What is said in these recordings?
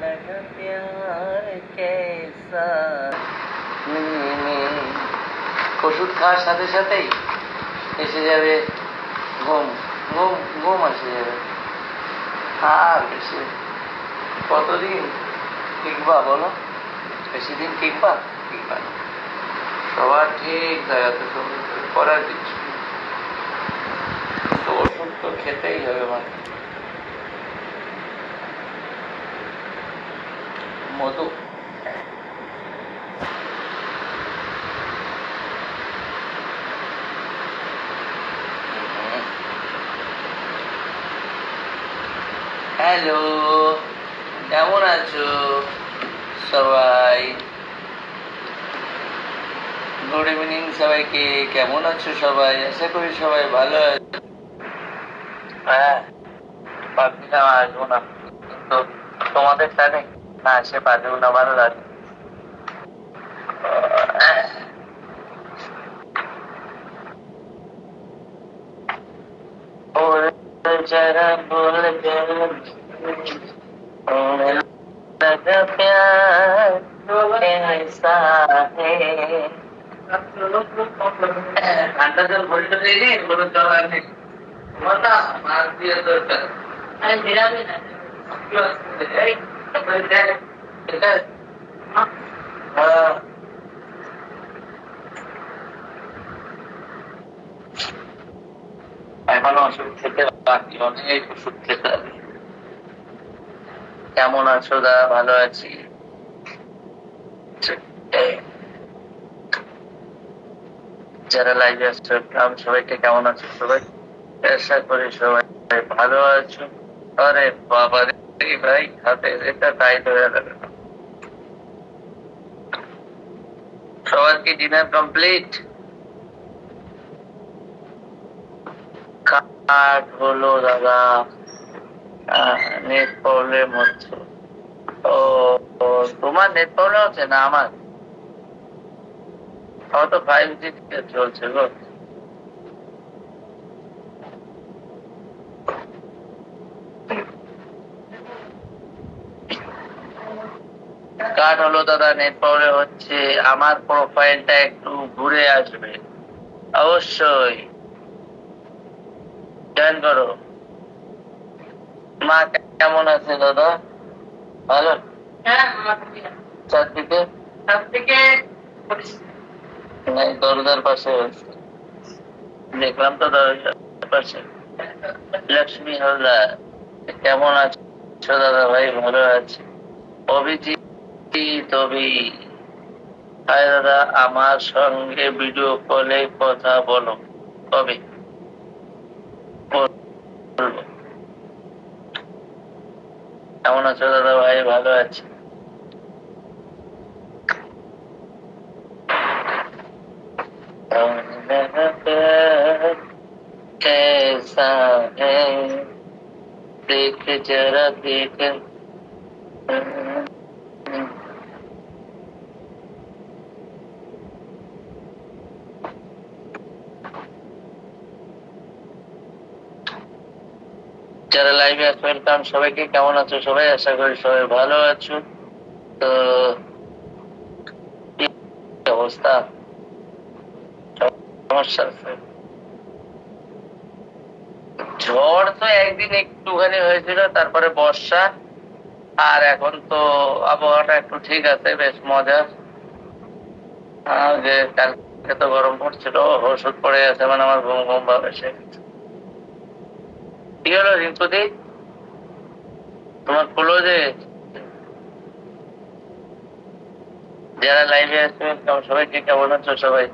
लगा प्यार कैसा ওষুধ খাওয়ার সাথে সাথেই এসে যাবে ঘুম ঘুম ঘুম এসে যাবে আর বেশি কতদিন টিকবা বলো বেশি দিন টিকবা টিকবা না সবার ঠিক জায়গাতে সবই করার কিছু নেই। তো ওষুধ তো খেতেই হবে মানে মধু হ্যালো, কেমন আছো সবাই? গুড ইভিনিং সবাইকে, কেমন আছো সবাই? আশা করি সবাই ভালো আছো। হ্যাঁ ভাবছিলাম আসব না। কিন্তু তোমাদের সাথে না আসে পারবেও না ভালো লাগে और जरा बोल लगा प्यार कैसा है ঠান্ডা জল ভরিটা নেই রে কোনো জল আর নেই তোমার না মাছ দিয়ে দরকার আরে বেরাবে না কেমন আছো দা? ভালো আছি। যারা লাইভে আসছো গ্রাম সবাইকে কেমন আছো সবাই? আশা করি সবাই ভালো আছো। আরে বাবা রে ভাই হাতে হয়ে গেল সবার কি ডিনার কমপ্লিট কাট হলো দাদা নেট প্রবলেম হচ্ছে ও তোমার নেট প্রবলেম হচ্ছে না আমার আমার তো ফাইভ জি চলছে গো কাট হলো দাদা নেট প্রবলেম হচ্ছে আমার প্রোফাইলটা একটু ঘুরে আসবে। অবশ্যই। জয়েন করো। মা কেমন আছে দাদা? ভালো? হ্যাঁ থেকে চারদিকে? নাই দরজার পাশে। দেখলাম তো দরজার পাশে। লক্ষ্মী হালদার কেমন আছো দাদা ভাই? ভালো আছে। অভিজিৎ তবি হাই দাদা আমার সঙ্গে ভিডিও কলে কথা বলো কবে বলবো। কেমন আছো দাদা ভাই ভালো আছি कैसा है देख जरा देख যারা লাইভে আছে ওয়েলকাম সবাইকে কেমন আছো? সবাই আশা করি সবাই ভালো আছো। তো অবস্থা? সমস্যা ঝড় তো একদিন একটুখানি হয়েছিল, তারপরে বর্ষা। আর এখন তো আবহাওয়াটা একটু ঠিক আছে, বেশ মজা। আর যে কালকে তো গরম পড়ছিল ওষুধ পড়ে আছে মানে আমার ঘুম ঘুম ভাবে সে হলো তোমার খুলো যে যারা লাইভে সবাইকে কেমন আছো সবাই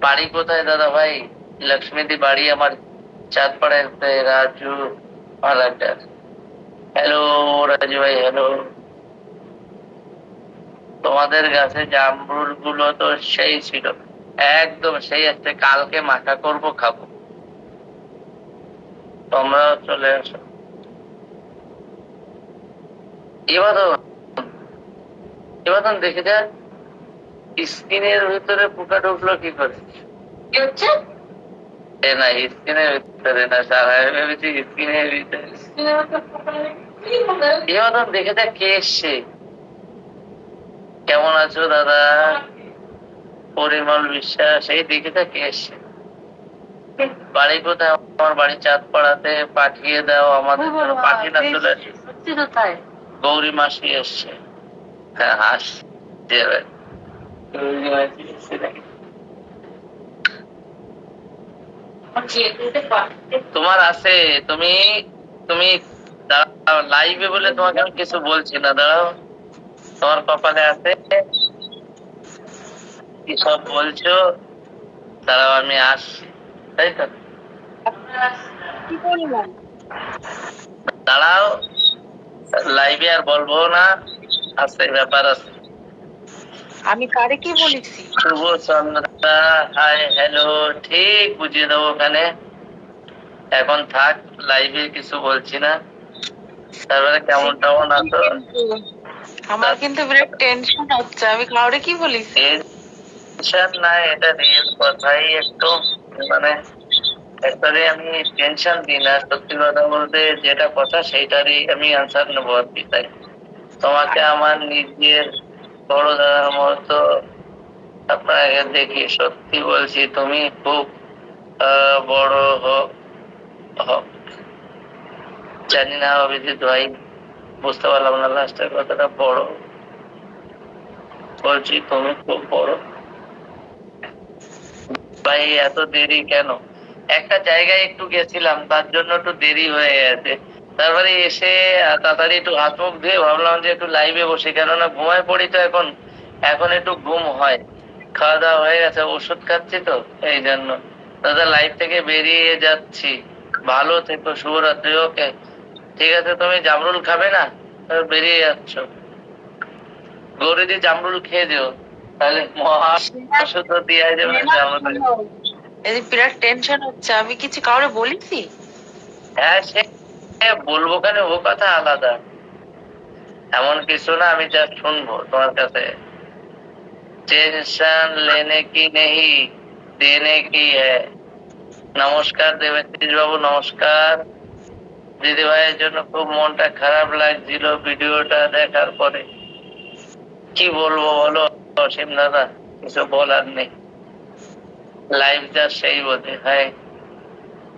বাড়ি কোথায় দাদা ভাই লক্ষ্মীদি বাড়ি আমার চাঁদপাড়াতে রাজু মালাকার হ্যালো রাজু ভাই হ্যালো তোমাদের গাছে জামরুলগুলো তো সেই ছিল। একদম সেই আছে, কালকে মাখা করব, খাব। তোমরাও চলে আসো এবার এবার দেখে যা স্কিনের ভিতরে পোকা ঢুকলো কি করে? কি হচ্ছে? এ না স্কিনের ভিতরে না সারা ভেবেছি স্কিনের ভিতরে। দেখে কে এসছে। কেমন আছো দাদা? পরিমল বিশ্বাস এই দেখে দেখ কে এসছে। বাড়ি কোথায়? আমার বাড়ি চাঁদপাড়াতে পাঠিয়ে দাও আমাদের জন্য পাঠিয়ে না চলে আসি। সত্যি কোথায়? গৌরী মাসি এসছে। হ্যাঁ এসছে নাকি? তোমার আছে তুমি তুমি লাইভে বলে তোমাকে আমি কিছু বলছি না দাঁড়াও। তোমার কপালে আছে? কি সব বলছো? দাঁড়াও আমি আসছি। তাই তো? কি পরিমাণ? দাঁড়াও লাইভে আর বলব না আছে ব্যাপার আছে। আমি কারে কি বলেছি? শুভ চন্দ্রা হাই হ্যালো ঠিক বুঝিয়ে দেবো ওখানে। এখন থাক লাইভে কিছু বলছি না। তারপরে কেমন কেমন আছো? আমার কিন্তু বিরাট টেনশন হচ্ছে আমি কাউরে কি বলেছি? টেনশন না এটা রিয়েল কথাই একটু। মানে একবারে আমি টেনশন দিই না। সত্যি কথা বলতে যেটা কথা সেইটারই আমি আনসার নেব আর কি, তাই। তোমাকে আমার নিজের বড় দাদার মতো আপনাকে দেখি। সত্যি বলছি, তুমি খুব বড় হোক জানি না, অভিজিৎ ভাই, বুঝতে পারলাম না লাস্টের কথাটা, বড়। বলছি, তুমি খুব বড়। ভাই, এত দেরি কেন? একটা জায়গায় একটু গেছিলাম, তার জন্য একটু দেরি হয়ে গেছে। তারপরে এসে তাড়াতাড়ি একটু হাত মুখ ধুয়ে ভাবলাম যে একটু লাইভে বসে, কেননা ঘুমায় পড়ি তো এখন। এখন একটু ঘুম হয়। খাওয়া দাওয়া হয়ে গেছে, ওষুধ খাচ্ছি তো, এই জন্য। দাদা লাইভ থেকে বেরিয়ে যাচ্ছি। ভালো থেকো, শুভরাত্রি ওকে ঠিক আছে, তুমি জামরুল খাবে না? বেরিয়ে যাচ্ছ। গৌরীদি জামরুল খেয়ে দিও তাহলে মহা ওষুধ যাবে এই বিরাট টেনশন হচ্ছে আমি কিছু কাউরে বলেছি হ্যাঁ সে বলব কেন ও কথা আলাদা। এমন কিছু না আমি যা শুনব তোমার কাছে। টেনশন লেনে কি নেই দেনে কি হ্যাঁ নমস্কার দেবেন্দ্রিজ বাবু নমস্কার। দিদি ভাইয়ের জন্য খুব মনটা খারাপ লাগছিল ভিডিওটা দেখার পরে। কি বলব বলো? অসীম দাদা, কিছু বলার নেই। যা সেই বোধে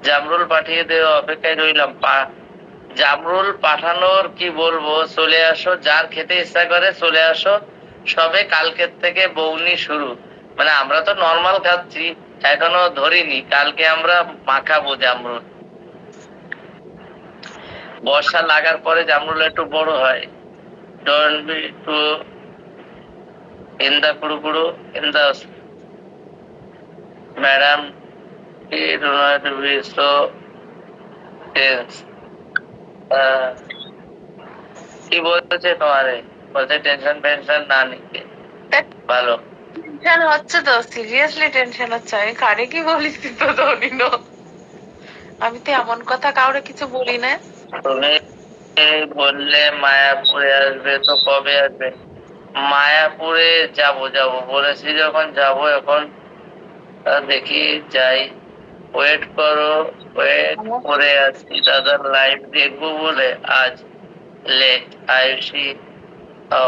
জামরুল পাঠিয়ে দেওয়া অপেক্ষায় রইলাম, পা। জামরুল পাঠানোর কি বলব? চলে আসো, যার খেতে ইচ্ছা করে চলে আসো। সবে কালকের থেকে বৌনি শুরু। মানে আমরা তো নর্মাল খাচ্ছি, এখনও ধরিনি। কালকে আমরা মাখাবো জামরুল। বর্ষা লাগার পরে জামরুল একটু বড় হয়। Don't be too madam it will not be so tense. Ah, কি বলছে তোমারে বলছে টেনশন না নিতে ভালো টেনশন হচ্ছে তো সিরিয়াসলি টেনশন হচ্ছে আমি কারে কি বলেছি তো ধরি আমি তো এমন কথা কাউরে কিছু বলি না তুমি বললে মায়াপুরে আসবে তো কবে আসবে মায়াপুরে যাব যাব। বলেছি যখন যাব এখন দেখি যাই। ওয়েট করো ওয়েট করে আছি দাদার লাইভ দেখব বলে আজ লেট আয়ুষি ও।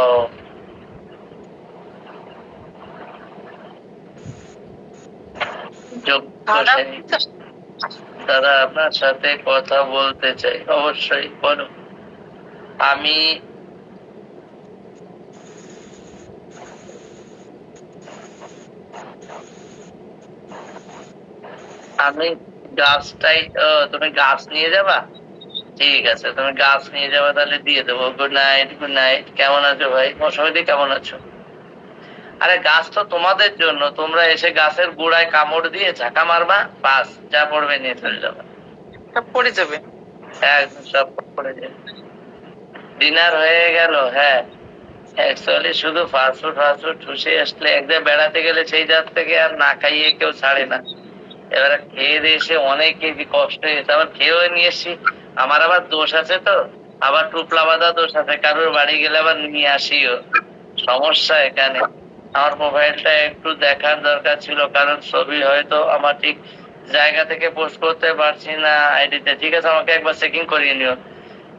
দাদা আপনার সাথে কথা বলতে চাই। অবশ্যই বলো। আমি আমি গাছটাই তুমি গাছ নিয়ে যাবা? ঠিক আছে তুমি গাছ নিয়ে যাবা তাহলে দিয়ে দেবো। গুড নাইট গুড নাইট কেমন আছো ভাই? মৌসুমিদি কেমন আছো? আরে গাছ তো তোমাদের জন্য। তোমরা এসে গাছের গোড়ায় কামড় দিয়ে ঝাঁকা মারবা বাস যা পড়বে নিয়ে চলে যাবে। সব পড়ে যাবে। একদম সব পড়ে যায় ডিনার হয়ে গেল হ্যাঁ। অ্যাকচুয়ালি শুধু ফাস্টফুড ফাস্টফুড ঠুসে আসলে একদিন বেড়াতে গেলে সেই জাত থেকে আর না খাইয়ে কেউ ছাড়ে না। এবারে খেয়ে দিয়ে এসে অনেক কি কষ্ট হয়েছে আবার খেয়েও নিয়ে এসছি। আমার আবার দোষ আছে তো। আবার টুপলা বাঁধা দোষ আছে। কারোর বাড়ি গেলে আবার নিয়ে আসিও। সমস্যা এখানে। আমার মোবাইলটা একটু দেখার দরকার ছিল। কারণ ছবি হয়তো আমার ঠিক জায়গা থেকে পোস্ট করতে পারছি না আইডিতে ঠিক আছে, আমাকে একবার চেকিং করিয়ে নিও।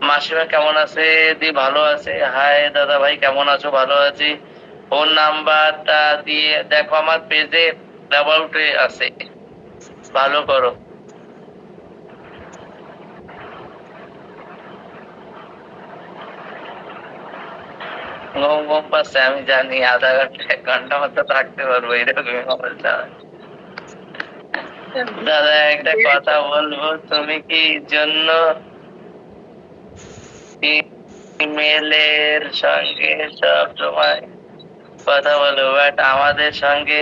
মাসিমা কেমন আছে? দি ভালো আছে? হাই দাদা ভাই, কেমন আছো? ভালো আছি। ফোন নাম্বারটা দিয়ে দেখো, আমার পেজে অ্যাবাউটে আছে। ভালো করো। ঘুম ঘুম পাচ্ছে, আমি জানি আধা ঘণ্টা, এক ঘণ্টা মতো থাকতে পারব, এরকমই চালায় দাদা, একটা কথা বলব, তুমি কি জন্য ইমেলের সঙ্গে সব সময় কথা বলো বাট আমাদের সঙ্গে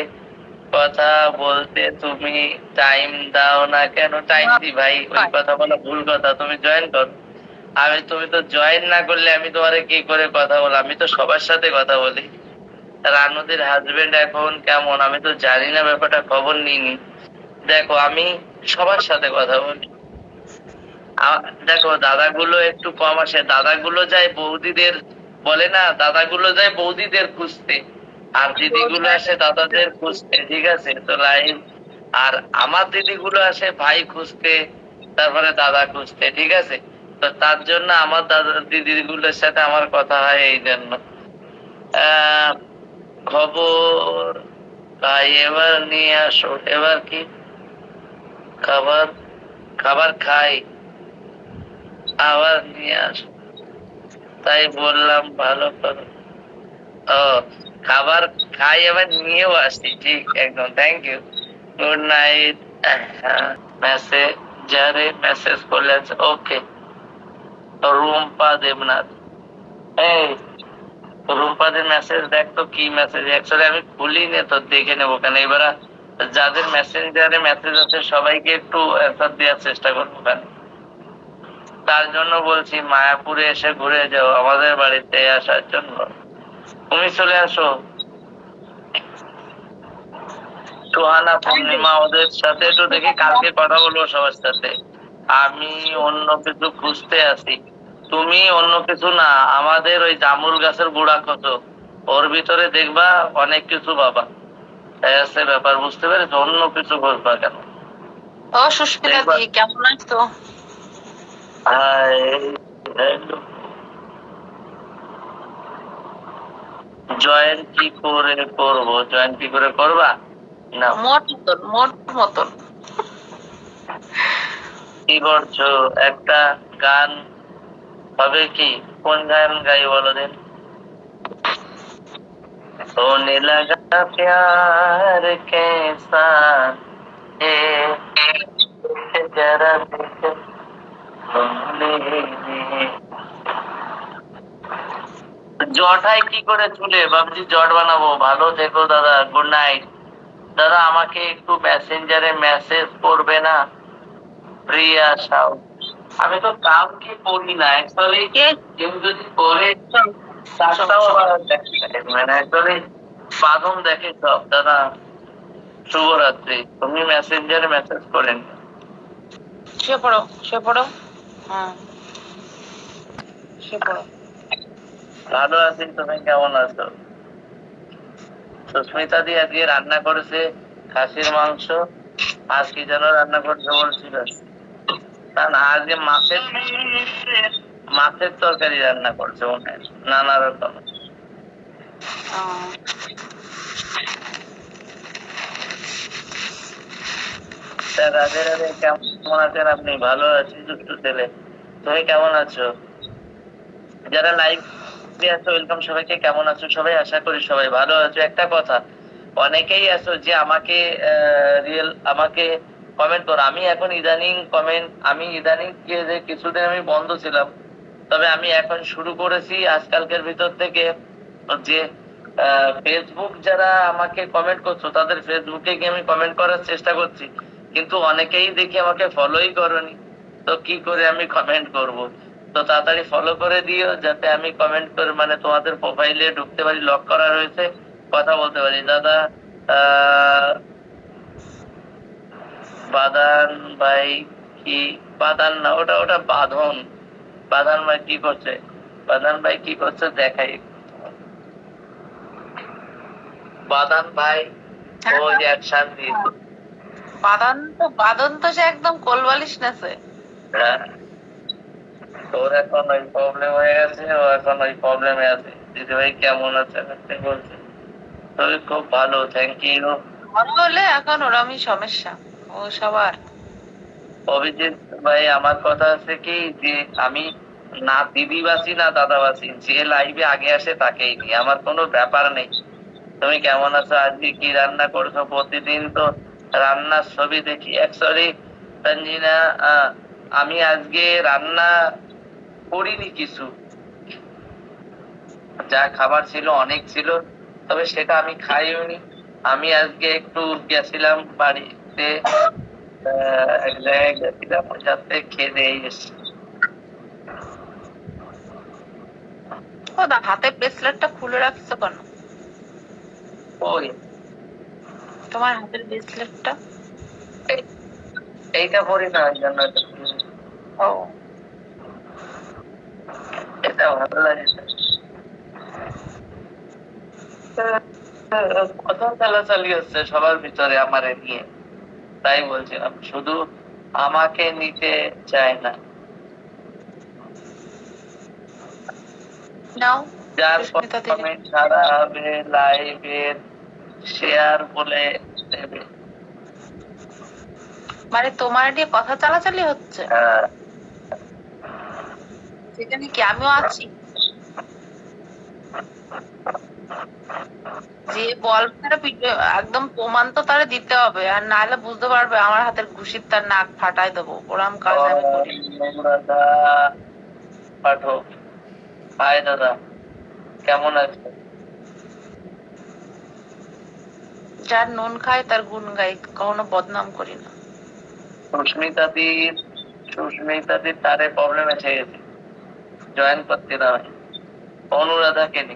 কথা বলতে তুমি টাইম দাও না কেন? টাইম দি ভাই ওই কথা বলা ভুল কথা তুমি জয়েন করো। আমি তুমি তো জয়েন না করলে আমি তোমারে কি করে কথা বল আমি তো সবার সাথে কথা বলি। রানুদের হাজবেন্ড এখন কেমন? আমি তো জানি না ব্যাপারটা খবর নিইনি। দেখো আমি সবার সাথে কথা বলি। দেখো দাদাগুলো একটু কম আসে। দাদাগুলো যায় বৌদিদের বলে না দাদাগুলো যায় বৌদিদের খুঁজতে। আর দিদিগুলো আসে দাদাদের খুঁজতে, ঠিক আছে? তো লাইন, আর আমার দিদিগুলো আসে ভাই খুঁজতে, তারপরে দাদা খুঁজতে, ঠিক আছে? তো তার জন্য আমার দাদা, দিদিগুলোর সাথে আমার কথা হয় এই জন্য। খবর ভাই এবার নিয়ে আসো। এবার কি? খাবার খাবার খাই। আবার নিয়ে আসো। তাই বললাম, ভালো করো। খাবার খাই এবার নিয়েও আসছি ঠিক একদম thank you good night message যারে মেসেজ করলেন ওকে রুম্পা দেবনাথ এই রুম্পাদের মেসেজ দেখ তো কি মেসেজ অ্যাকচুয়ালি আমি খুলিনি তো দেখে নেব কেন এবার যাদের মেসেঞ্জারে মেসেজ আছে সবাইকে একটু অ্যান্সার দেওয়ার চেষ্টা করব কেন তার জন্য বলছি মায়াপুরে এসে ঘুরে যাও আমাদের বাড়িতে আসার জন্য তুমি চলে আসো। সুহানা পূর্ণিমা ওদের সাথে একটু দেখি কালকে কথা বলব সবার সাথে। আমি অন্য কিছু খুঁজতে আছি তুমি অন্য কিছু না আমাদের ওই জামুল গাছের গুড়া কত। ওর ভিতরে দেখবা অনেক কিছু বাবা। আছে ব্যাপার বুঝতে পেরেছ? অন্য কিছু খুঁজবা কেন? ও সুস্মিতা দি কেমন আছো? হাই জয়েন কি করে করবো জয়েন কি করে করবা না মোট মতন মোট মতন কি করছো একটা গান হবে কি কোন গান গাই বলো দিন होने लगा प्यार कैसा है जरा देख सुनने में। জটাই কি করে চুলে ভাবছি জট বানাবো। ভালো থেকো দাদা গুড নাইট দাদা আমাকে একটু মেসেঞ্জারে মেসেজ করবে না? প্রিয়া সাউ আমি তো কাউকে পড়ি না। অ্যাকচুয়ালি কেউ যদি পড়ে তারটাও আবার দেখে মানে অ্যাকচুয়ালি বাঁধন দেখে সব। দাদা শুভরাত্রি। তুমি মেসেঞ্জারে মেসেজ করেন সে পড়ো সে পড়ো। হ্যাঁ। শুয়ে পড়ো। ভালো আছি তুমি কেমন আছো? সুস্মিতা দি আজকে রান্না করেছে খাসির মাংস। আজ কি যেন রান্না করছে বলছিল। না আজকে মাছের মাছের তরকারি রান্না করছে মনে নানা রকম। রাধে রাধে কেমন আছেন আপনি? ভালো আছি দুষ্টু ছেলে তুমি কেমন আছো? যারা লাইভ আছো ওয়েলকাম সবাইকে। কেমন আছো সবাই? আশা করি সবাই ভালো আছো। একটা কথা, অনেকেই আছো যে আমাকে রিয়েল আমাকে কমেন্ট করো। আমি এখন ইদানিং কমেন্ট আমি ইদানিং যে কিছুদিন আমি বন্ধ ছিলাম। তবে আমি এখন শুরু করেছি আজকালকের ভিতর থেকে যে ফেসবুক যারা আমাকে কমেন্ট করছ, তাদের ফেসবুকে গিয়ে আমি কমেন্ট করার চেষ্টা করছি। কিন্তু অনেকেই দেখি আমাকে ফলোই করনি। তো কি করে আমি কমেন্ট করব? তো তাড়াতাড়ি ফলো করে দিও যাতে আমি কমেন্ট করে মানে তোমাদের প্রোফাইলে ঢুকতে পারি লক করা রয়েছে কথা বলতে পারি। দাদা বাদান ভাই কি? বাদান না ওটা ওটা বাঁধন। বাদান ভাই কি করছে? বাদান ভাই কি করছে দেখাই বাদান ভাই ও যে একসাথ দিয়ে বাদন তো বাদন তো সে একদম কোলবালিশ নেছে। হ্যাঁ। তোর এখন ওই প্রবলেম হয়ে গেছে ও এখন ওই প্রবলেমে আছে। দিদি ভাই কেমন আছে? আপনি বলছে। তবে খুব ভালো থ্যাংক ইউ বড় হলে এখন ওরমই সমস্যা ও সবার। অভিজিৎ ভাই আমার কথা আছে কি যে আমি না দিদিবাসী না দাদাবাসী যে লাইভে আগে আসে তাকেই নি আমার কোনো ব্যাপার নেই। তুমি কেমন আছো? আজকে কি রান্না করছ প্রতিদিন? তো রান্নার ছবি দেখি। অ্যাকচুয়ালি সঞ্জিনা আহ, আমি আজকে রান্না করিনি কিছু। যা খাবার ছিল অনেক ছিল তবে সেটা আমি খাইও নি আমি আজকে একটু গেছিলাম বাড়িতে আহ, এক জায়গায় গেছিলাম খেয়ে দিয়ে এসেছি। হাতের ব্রেসলেটটা খুলে রাখছো কেন? ওই। তোমার হাতের ব্রেসলেটটা এইটা পরি না ওই জন্য। ও। কথা চালাচালি হচ্ছে সবার ভিতরে নিয়ে তাই বলছিলাম শুধু আমাকে নিতে চায় না লাইভের শেয়ার বলে মানে তোমার নিয়ে কথা চালাচালি হচ্ছে? হ্যাঁ। সেখানে কি আমিও আছি। যে পিটে- একদম প্রমাণ তো তারা দিতে হবে আর নাহলে বুঝতে পারবে আমার হাতের ঘুষির তার নাক ফাটাই দেবো। ওরম কাজ আমি করি। পাঠক। হাই দাদা কেমন আছে? যার নুন খায় তার গুণ গাই কখনো বদনাম করি না। সুস্মিতাদির সুস্মিতাদির তারে প্রবলেম এসে গেছে। জয়েন করতে না হয়। অনুরাধাকে নি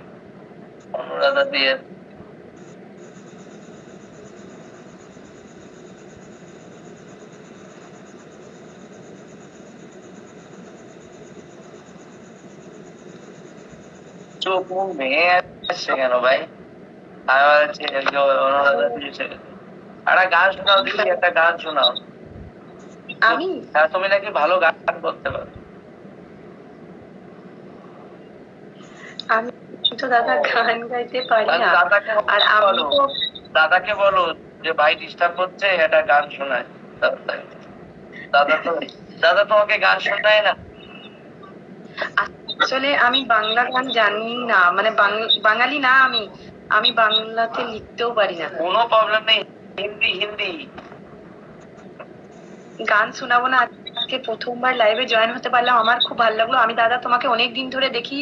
অনুরাধা দিয়ে চোখ মুখ ভেঙে আসছে কেন ভাই অনুরাধা দিয়েছে একটা গান শোনাও দিদি একটা গান শোনাও। আমি? হ্যাঁ তুমি নাকি ভালো গান করতে পারো। আমি তো দাদা গান গাইতে পারি না। আর আমি তো দাদাকে বলো যে ভাই ডিস্টার্ব করছে এটা গান শোনায়। দাদা- দাদা তো দাদা তোমাকে গান শোনায় না? আসলে আমি বাংলা গান জানি না মানে বাঙালি না আমি। আমি বাংলাতে লিখতেও পারি না। কোনো প্রবলেম নেই হিন্দি হিন্দি। গান শোনাবো না আজকে প্রথমবার লাইভে জয়েন হতে পারলাম আমার খুব ভালো লাগল। আমি দাদা তোমাকে অনেক দিন ধরে দেখি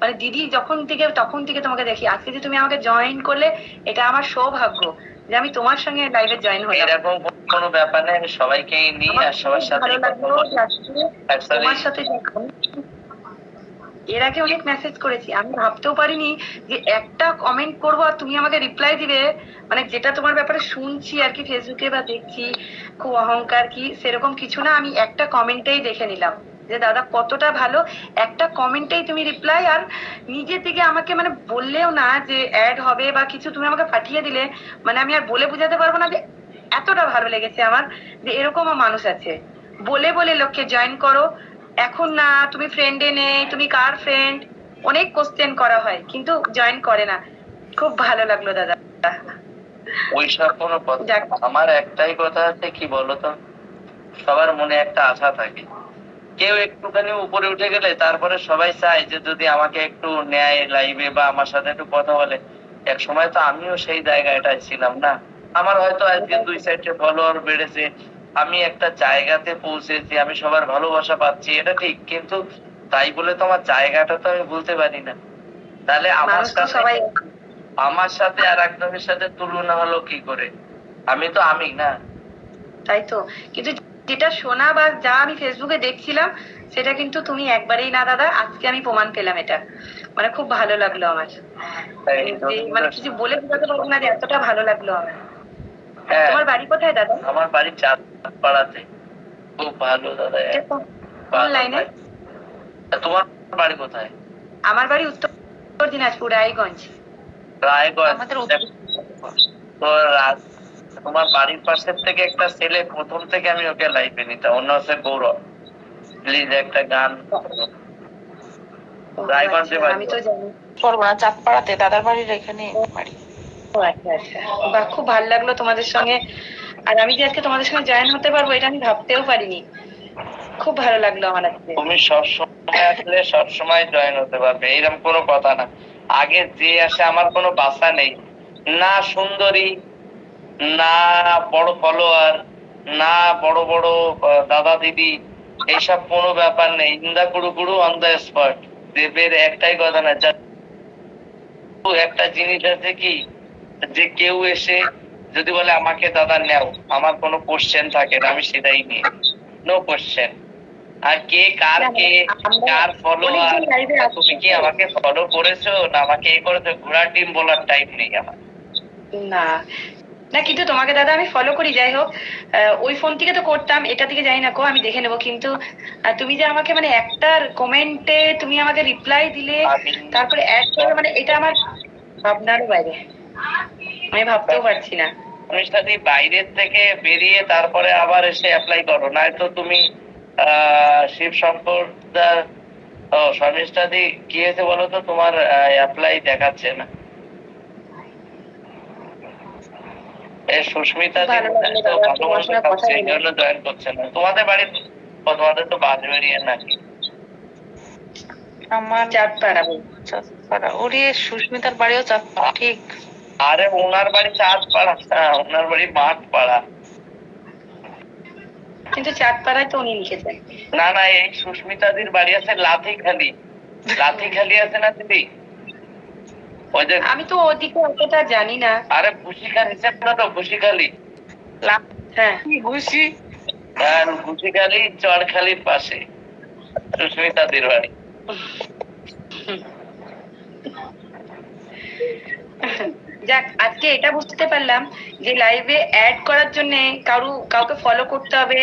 মানে দিদি যখন থেকে তখন থেকে তোমাকে দেখি। আজকে যে তুমি আমাকে জয়েন করলে এটা আমার সৌভাগ্য যে আমি তোমার সঙ্গে লাইভে জয়েন হলাম। এরকম কোনো ব্যাপার নেই আমি সবাইকেই নিই আর সবার সাথে তোমার সাথে। এর আগে অনেক মেসেজ করেছি। আমি ভাবতেও পারিনি যে একটা কমেন্ট করব আর তুমি আমাকে রিপ্লাই দিবে। মানে যেটা তোমার ব্যাপারে শুনছি আর কি ফেসবুকে বা দেখছি, খুব অহংকার কি, সেরকম কিছু না। আমি একটা কমেন্টেই দেখে নিলাম যে, দাদা, কতটা ভালো। একটা কমেন্টেই তুমি রিপ্লাই আর নিজে থেকে আমাকে মানে বললেও না যে অ্যাড হবে বা কিছু তুমি আমাকে পাঠিয়ে দিলে। মানে আমি আর বলে বোঝাতে পারব না যে এতটা ভালো লেগেছে আমার যে এরকমও মানুষ আছে। বলে বলে লোককে জয়েন করো। এখন না তুমি ফ্রেন্ডে নেই তুমি কার ফ্রেন্ড অনেক কোশ্চেন করা হয় কিন্তু জয়েন করে না। খুব ভালো লাগল দাদা। ওইসব কোনো কথা আমার একটাই কথা আছে কি বলতো? সবার মনে একটা আশা থাকে। কেউ একটুখানি উপরে উঠে গেলে তারপরে সবাই চায় যে যদি আমাকে একটু নেয় লাইভে বা আমার সাথে একটু কথা বলে। এক সময় তো আমিও সেই জায়গাটায় ছিলাম না। আমার হয়তো আজকে দুই সাইডে ফলোয়ার বেড়েছে আমি একটা জায়গাতে পৌঁছেছি আমি সবার ভালোবাসা পাচ্ছি এটা ঠিক কিন্তু তাই বলে তো আমার জায়গাটা তো আমি ভুলতে পারি না। তাহলে আমার সাথে সবাই আমার সাথে আর একজনের সাথে তুলনা হলো কি করে? আমি তো আমি না। তাই তো। কিন্তু যেটা শোনা বা যা আমি ফেসবুকে দেখছিলাম সেটা কিন্তু তুমি একবারেই না দাদা আজকে আমি প্রমাণ পেলাম এটা। মানে খুব ভালো লাগল আমার। মানে কিছু বলে বোঝাতে পারব না যে এতটা ভালো লাগল আমার। তোমার বাড়ি কোথায় দাদা? আমার বাড়ি চাঁদ পাড়াতে খুব ভালো দাদা কোন- লাইনে তোমার বাড়ি কোথায়? আমার বাড়ি উত্তর দিনাজপুর রায়গঞ্জ। রায়গঞ্জ। তোমার বাড়ির পাশের থেকে একটা ছেলে প্রথম থেকে আমি ওকে লাইফে নিতাম। অন্য হচ্ছে গৌরব। প্লিজ একটা গান রায়গঞ্জে আচ্ছা, বাড়ি। আমি তো জানি। করব না চাঁদপাড়াতে দাদার বাড়ির এখানে বাড়ি। আচ্ছা আচ্ছা। বাহ, খুব ভালো লাগল তোমাদের সঙ্গে। আর আমি যে আজকে তোমাদের সঙ্গে জয়েন হতে পারব, এটা আমি ভাবতেও পারিনি। খুব ভালো লাগল আমার আজকে। তুমি সবসময় আসলে সবসময় জয়েন হতে পারবে এরকম কোনো কথা না। আগে যে আসে, আমার কোনো বাসা নেই। না সুন্দরী, না বড় ফলোয়ার, না বড় বড় দাদা দিদি এইসব কোনো ব্যাপার নেই। ইন্দা গুরু গুরু অন দ্য স্পট দেবের একটাই কথা না একটা জিনিস আছে কি যে কেউ এসে যদি বলে আমাকে দাদা নেও আমার কোনো কোশ্চেন থাকে না আমি সেটাই নিয়ে নো কোশ্চেন আর কে কার কে কার ফলোয়ার তুমি কি আমাকে ফলো করেছ? না আমাকে এ করেছ ঘোড়া টিম বলার টাইম নেই আমার। না। না কিন্তু তোমাকে দাদা আমি ফলো করি যাই হোক। ওই ফোন থেকে তো করতাম এটা থেকে জানি না কো আমি দেখে নেব। কিন্তু তুমি যে আমাকে মানে একটার কমেন্টে তুমি আমাকে রিপ্লাই দিলে তারপরে অ্যাড করে মানে এটা আমার ভাবনারও বাইরে। আমি ভাবতেও পারছি না। অনুষ্ঠানে বাইরের থেকে বেরিয়ে তারপরে আবার এসে অ্যাপ্লাই করো নয়তো তুমি শিব শঙ্কর দার ও শর্মিষ্ঠাদি কি হয়েছে বলো তো তোমার অ্যাপ্লাই দেখাচ্ছে না। সুস্মিতা তো এই। জন্য জয়েন করছে না। তোমাদের বাড়ি তোমাদের তো বাজবেরিয়া নাকি? আমার চাঁদপাড়া। ওরে সুস্মিতার বাড়িও চাঁদপাড়া ঠিক। আরে ওনার বাড়ি চাঁদ পাড়া হ্যাঁ, ওনার বাড়ি মাঠ পাড়া কিন্তু চাঁদ পাড়ায় তো উনি লিখেছেন। না না এই সুস্মিতাদির বাড়ি আছে লাথিখালি। লাথিখালি আছে না দিদি? আমি তো ওদিকে অতটা জানি না। আরে খুশিখালি হিসেব না তো খুশিখালি হ্যাঁ। ঘুষি আর খুশিখালি চরখালির পাশে সুস্মিতাদির বাড়ি। যাক আজকে এটা বুঝতে পারলাম যে লাইভে অ্যাড করার জন্য কারু কাউকে ফলো করতে হবে।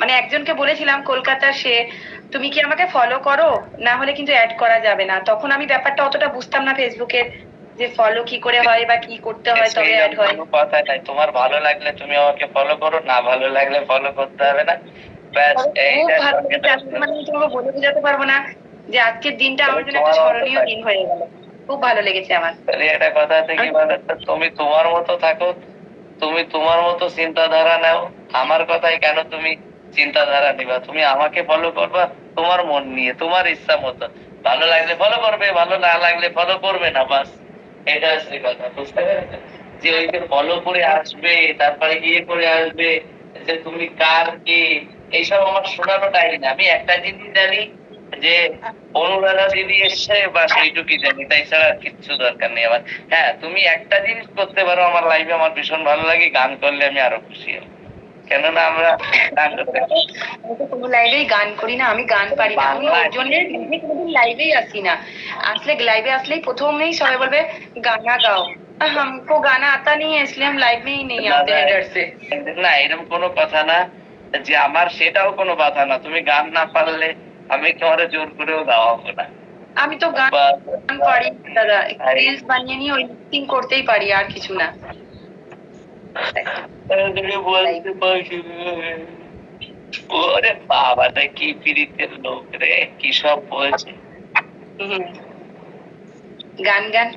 মানে একজনকে বলেছিলাম কলকাতার সে তুমি কি আমাকে ফলো করো? না হলে কিন্তু অ্যাড করা যাবে না। তখন আমি ব্যাপারটা অতটা বুঝতাম না ফেসবুকের যে ফলো কি করে হয় বা কি করতে হয় তবে অ্যাড হয়। কোনো কথা নাই। তোমার ভালো লাগলে তুমি আমাকে ফলো করো না ভালো লাগলে ফলো করতে হবে না। ব্যাস এইটা আজকে মানে আমি তোমাকে বলে বোঝাতে পারব না যে আজকের দিনটা আমার জন্য একটা স্মরণীয় দিন হয়ে গেল। খুব ভালো লেগেছে আমার। এটা কথা থেকে একটা তুমি তোমার মতো থাকো তুমি তোমার মতো চিন্তাধারা নাও। আমার কথাই কেন তুমি চিন্তাধারা নিবা? তুমি আমাকে ফলো করবা তোমার মন নিয়ে তোমার ইচ্ছা মতো। ভালো লাগলে ফলো করবে ভালো না লাগলে ফলো করবে না বাস। এটা হচ্ছে কথা বুঝতে পেরেছ? যে ওই ফলো করে আসবে তারপরে ইয়ে করে আসবে যে তুমি কার কি এইসব আমার শোনানো টাইম না। আমি একটা জিনিস জানি যে অনুরাধা দিদি এসছে বা সেইটুকুই জানি তাই ছাড়া আর কিচ্ছু দরকার নেই আমার হ্যাঁ তুমি একটা জিনিস করতে পারো আমার লাইফে আমার ভীষণ ভালো লাগে গান করলে আমি আরো খুশি হই কেননা আমরা গান করতে আমি তো কোনো লাইভেই গান করি না আমি গান পারি না আমি ওর জন্য নিজে কোনোদিন লাইভেই আসি না আসলে লাইভে আসলেই প্রথমেই সবাই বলবে গানা গাও আহ, हमको गाना आता नहीं है इसलिए हम लाइव में ही नहीं आते हैं डर से না এরকম কোনো কথা না যে আমার সেটাও কোনো বাধা না তুমি গান না পারলে আমি তোমার জোর করেও গাওয়াবো না। আমি তো গান পারি দাদা। রিলস বানিয়ে নিয়ে ওই সিং করতেই পারি আর কিছু না। ওরে বাবাটা কি পিড়িতের লোক রে কি সব বলছে। গান গান।